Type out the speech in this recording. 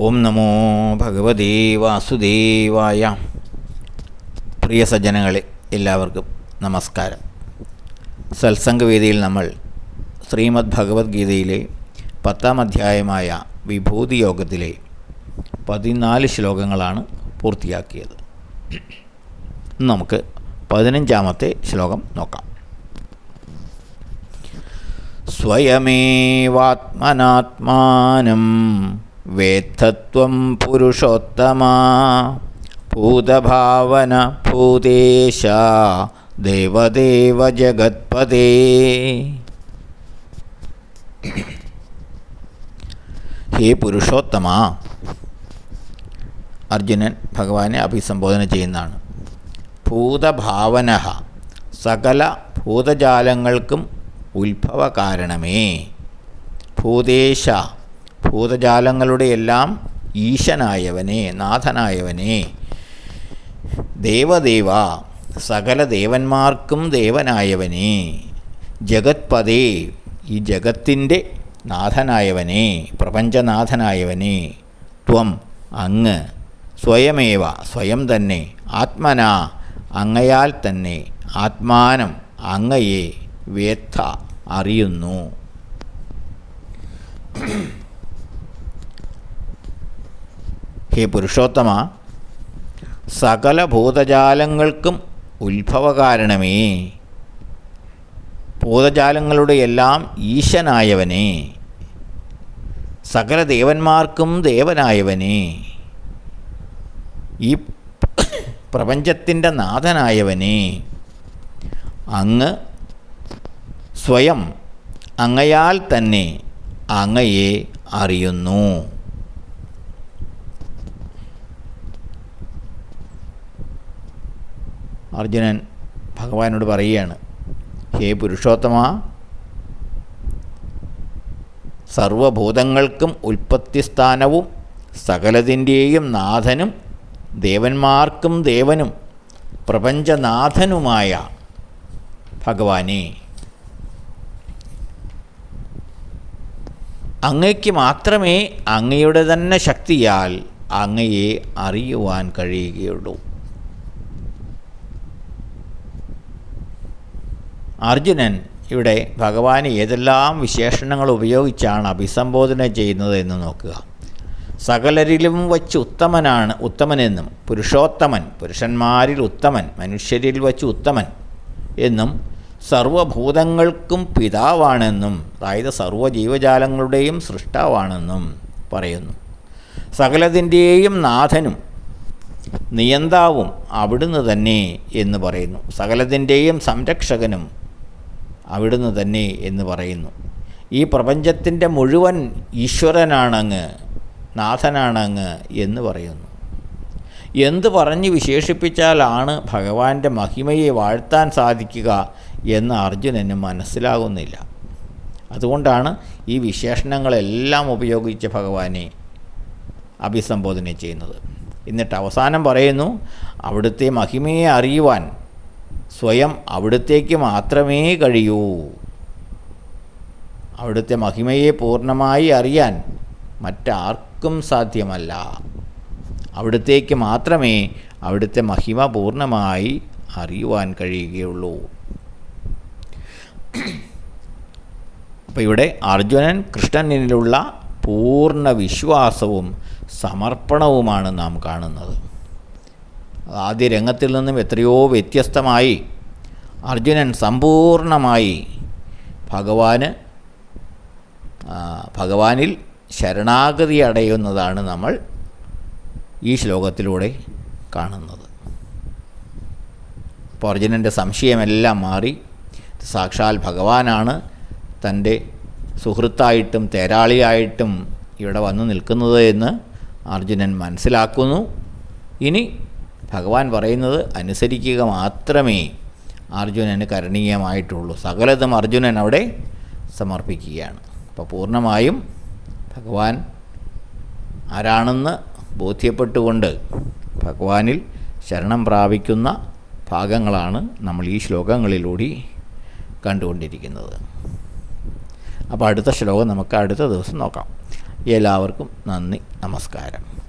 ഓം നമോ ഭഗവതേ വാസുദേവായ. പ്രിയ സജ്ജനങ്ങളെ എല്ലാവർക്കും നമസ്കാരം. സത്സംഗവേദിയിൽ നമ്മൾ ശ്രീമദ് ഭഗവത്ഗീതയിലെ പത്താം അധ്യായമായ വിഭൂതി യോഗത്തിലെ പതിനാല് ശ്ലോകങ്ങളാണ് പൂർത്തിയാക്കിയത്. നമുക്ക് പതിനഞ്ചാമത്തെ ശ്ലോകം നോക്കാം. സ്വയമേവാത്മനാത്മാനം വേദ്ധത്വം പുരുഷോത്തമ. ഭൂതഭാവന ഭൂതേശ. ദേവദേവ ജഗത്പദേ ഹേ പുരുഷോത്തമ. അർജുനൻ ഭഗവാനെ അഭിസംബോധന ചെയ്യുന്നതാണ്. ഭൂതഭാവന. സകല ഭൂതജാലങ്ങൾക്കും ഉത്ഭവ കാരണമേ ഭൂതേശ. ഭൂതജാലങ്ങളുടെ എല്ലാം ഈശനായവനെ നാഥനായവനെ. ദേവദേവ സകല ദേവന്മാർക്കും ദേവനായവനെ. ജഗത്പദേ ഈ ജഗത്തിന്റെ നാഥനായവനെ പ്രപഞ്ചനാഥനായവനെ. ത്വം അങ്ങ് സ്വയമേവ സ്വയം തന്നെ. ആത്മന അങ്ങയാൽ തന്നെ. ആത്മാനം അങ്ങയെ വേത്ത അറിയുന്നു. ഹേ പുരുഷോത്തമ സകല ഭൂതജാലങ്ങൾക്കും ഉത്ഭവകാരണമേ. ഭൂതജാലങ്ങളുടെ എല്ലാം ഈശനായവനെ. സകല ദേവന്മാർക്കും ദേവനായവനെ. ഈ പ്രപഞ്ചത്തിന്റെ നാഥനായവനെ. അങ്ങ് സ്വയം അങ്ങയാൽ തന്നെ അങ്ങയെ അറിയുന്നു. അർജുനൻ ഭഗവാനോട് പറയുകയാണ് ഹേ പുരുഷോത്തമ സർവഭൂതങ്ങൾക്കും ഉൽപ്പത്തിസ്ഥാനവും സകലതിന്റെയും നാഥനും ദേവന്മാർക്കും ദേവനും പ്രപഞ്ചനാഥനുമായ ഭഗവാനെ. അങ്ങയ്ക്ക് മാത്രമേ അങ്ങയുടെ തന്നെ ശക്തിയാൽ അങ്ങയെ അറിയുവാൻ കഴിയുകയുള്ളൂ. അർജുനൻ ഇവിടെ ഭഗവാൻ ഏതെല്ലാം വിശേഷണങ്ങൾ ഉപയോഗിച്ചാണ് അഭിസംബോധന ചെയ്യുന്നത് എന്ന് നോക്കുക. സകലരിലും വച്ച് ഉത്തമനാണ് ഉത്തമനെന്നും പുരുഷോത്തമൻ പുരുഷന്മാരിൽ ഉത്തമൻ മനുഷ്യരിൽ വച്ച് ഉത്തമൻ എന്നും സർവഭൂതങ്ങൾക്കും പിതാവാണെന്നും അതായത് സർവജീവജാലങ്ങളുടെയും സൃഷ്ടാവാണെന്നും പറയുന്നു. സകലതിന്റെയും നാഥനും നിയന്താവും അവിടുന്ന് തന്നെ എന്ന് പറയുന്നു. സകലതിന്റെയും സംരക്ഷകനും അവിടുന്ന് തന്നെ എന്ന് പറയുന്നു. ഈ പ്രപഞ്ചത്തിന്റെ മുഴുവൻ ഈശ്വരനാണങ്ങ് നാഥനാണങ്ങ് എന്ന് പറയുന്നു. എന്ത് പറഞ്ഞ് വിശേഷിപ്പിച്ചാലാണ് ഭഗവാന്റെ മഹിമയെ വാഴ്ത്താൻ സാധിക്കുക എന്ന് അർജുനന് മനസ്സിലാകുന്നില്ല. അതുകൊണ്ടാണ് ഈ വിശേഷണങ്ങളെല്ലാം ഉപയോഗിച്ച് ഭഗവാനെ അഭിസംബോധന ചെയ്യുന്നത്. എന്നിട്ട് അവസാനം പറയുന്നു അവിടുത്തെ മഹിമയെ അറിയുവാൻ സ്വയം അവിടുത്തേക്ക് മാത്രമേ കഴിയൂ. അവിടുത്തെ മഹിമയെ പൂർണമായി അറിയാൻ മറ്റാർക്കും സാധ്യമല്ല. അവിടുത്തേക്ക് മാത്രമേ അവിടുത്തെ മഹിമ പൂർണമായി അറിയുവാൻ കഴിയുകയുള്ളൂ. അപ്പോൾ ഇവിടെ അർജുനൻ കൃഷ്ണനിലുള്ള പൂർണ വിശ്വാസവും സമർപ്പണവുമാണ് നാം കാണുന്നത്. ആദ്യ രംഗത്തിൽ നിന്നും എത്രയോ വ്യത്യസ്തമായി അർജുനൻ സമ്പൂർണമായി ഭഗവാന് ഭഗവാനിൽ ശരണാഗതി അടയുന്നതാണ് നമ്മൾ ഈ ശ്ലോകത്തിലൂടെ കാണുന്നത്. അപ്പോൾ അർജുനന്റെ സംശയമെല്ലാം മാറി. സാക്ഷാൽ ഭഗവാനാണ് തന്റെ സുഹൃത്തായിട്ടും തേരാളിയായിട്ടും ഇവിടെ വന്നു നിൽക്കുന്നത് എന്ന് അർജുനൻ മനസ്സിലാക്കുന്നു. ഇനി ഭഗവാൻ പറയുന്നത് അനുസരിക്കുക മാത്രമേ അർജുനന് കരണീയമായിട്ടുള്ളൂ. സകലതും അർജുനൻ അവിടെ സമർപ്പിക്കുകയാണ്. അപ്പോൾ പൂർണമായും ഭഗവാൻ ആരാണെന്ന് ബോധ്യപ്പെട്ടുകൊണ്ട് ഭഗവാനിൽ ശരണം പ്രാപിക്കുന്ന ഭാഗങ്ങളാണ് നമ്മൾ ഈ ശ്ലോകങ്ങളിലൂടെ കണ്ടുകൊണ്ടിരിക്കുന്നത്. അപ്പോൾ അടുത്ത ശ്ലോകം നമുക്ക് അടുത്ത ദിവസം നോക്കാം. എല്ലാവർക്കും നന്ദി നമസ്കാരം.